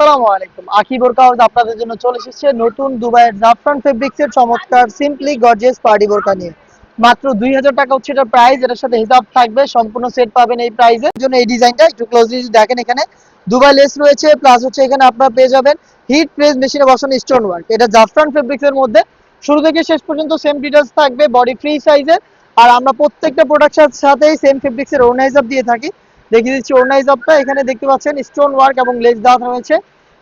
আসসালামু আলাইকুম। আকি আপনাদের জন্য চলে এসেছে নতুন দুবাইয়ের জাফরান চমৎকার সিম্পলি গর্জিয়াস পার্টি বোরকা নিয়ে। মাত্র দুই হাজার টাকা হচ্ছে এটার প্রাইস এটার সাথে হিসাব থাকবে, সম্পূর্ণ সেট পাবেন এই জন্য এই ডিজাইনটা একটু ক্লোজলি দেখেন এখানে, দুবাই লেস রয়েছে প্লাস হচ্ছে এখানে আপনারা পেয়ে যাবেন হিট প্রেস মেশিনে বসানো স্টোন ওয়ার্ক এটা জাফরান ফেব্রিক্স এর মধ্যে। শুরু থেকে শেষ পর্যন্ত সেম ডিটেলস থাকবে বডি ফ্রি সাইজের আর আমরা প্রত্যেকটা প্রোডাক্টের সাথেই সেম ফেব্রিক্স এর ওড়না হিসাব দিয়ে থাকি। দেখিয়ে দিচ্ছি ওড়না হিসাবটা এখানে দেখতে পাচ্ছেন স্টোন ওয়ার্ক এবং লেস দেওয়া রয়েছে।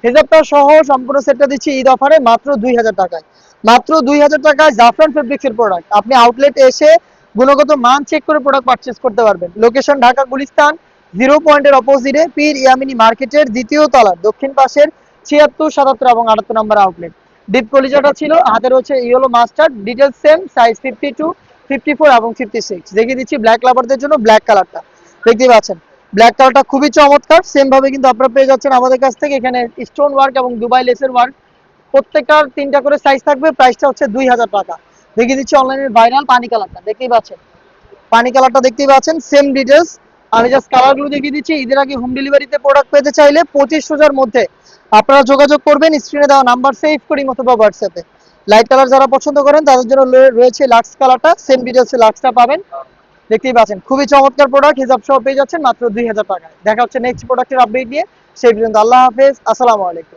হিসাবটা সহ সম্পূর্ণ সেটটা দিচ্ছি ঈদ অফারে মাত্র দুই হাজার টাকায়। মাত্র দুই হাজার টাকায় জাফরান ফেব্রিক্স এর প্রোডাক্ট আপনি আউটলেট এসে গুণগত মান চেক করে প্রোডাক্ট পারচেস করতে পারবেন। লোকেশন ঢাকা গুলিস্তান জিরো পয়েন্টের অপোজিটে পীর ইয়ামিনি মার্কেটের দ্বিতীয় তলার দক্ষিণ পাশের ছিয়াত্তর, সাতাত্তর এবং আটাত্তর নম্বর আউটলেট ডিপ কলিজাটা ছিল, হাতে রয়েছে yellow master details same size fifty two fifty four এবং ফিফটি সিক্স দেখিয়ে দিচ্ছি ব্ল্যাক লাভারদের জন্য ব্ল্যাক কালারটা দেখতে পাচ্ছেন। ব্ল্যাক কালারটা খুবই চমৎকার সেম ভাবে কিন্তু আপনারা পেয়ে যাচ্ছেন আমাদের কাছ থেকে এখানে স্টোন ওয়ার্ক এবং দুবাই লেসের ওয়ার্ক প্রত্যেকটার তিনটা করে সাইজ থাকবে প্রাইসটা হচ্ছে দুই হাজার টাকা। দেখিয়ে দিচ্ছি অনলাইনের ভাইরাল পানি কালারটা দেখতেই পাচ্ছেন। পানি কালারটা দেখতেই পাচ্ছেন সেম ডিটেলস আমি জাস্ট কালারগুলো দেখিয়ে দিচ্ছি, ঈদের আগে হোম ডেলিভারিতে প্রোডাক্ট পেতে চাইলে পঁচিশ হাজার মধ্যে আপনারা যোগাযোগ করবেন স্ক্রিনে দেওয়া নাম্বার সেভ করি অথবা হোয়াটসঅ্যাপে লাইট কালার যারা পছন্দ করেন, তাদের জন্য রয়েছে লাক্স কালারটা সেম ডিটেলসে লাক্সটা পাবেন। দেখতেই পাচ্ছেন, খুবই চমৎকার প্রোডাক্ট হিসাব সহ পেয়ে যাচ্ছেন মাত্র দুই হাজার টাকায়। দেখা হচ্ছে নেক্সট প্রোডাক্টের আপডেট নিয়ে। সেই পর্যন্ত আল্লাহ হাফেজ, আসসালামু আলাইকুম।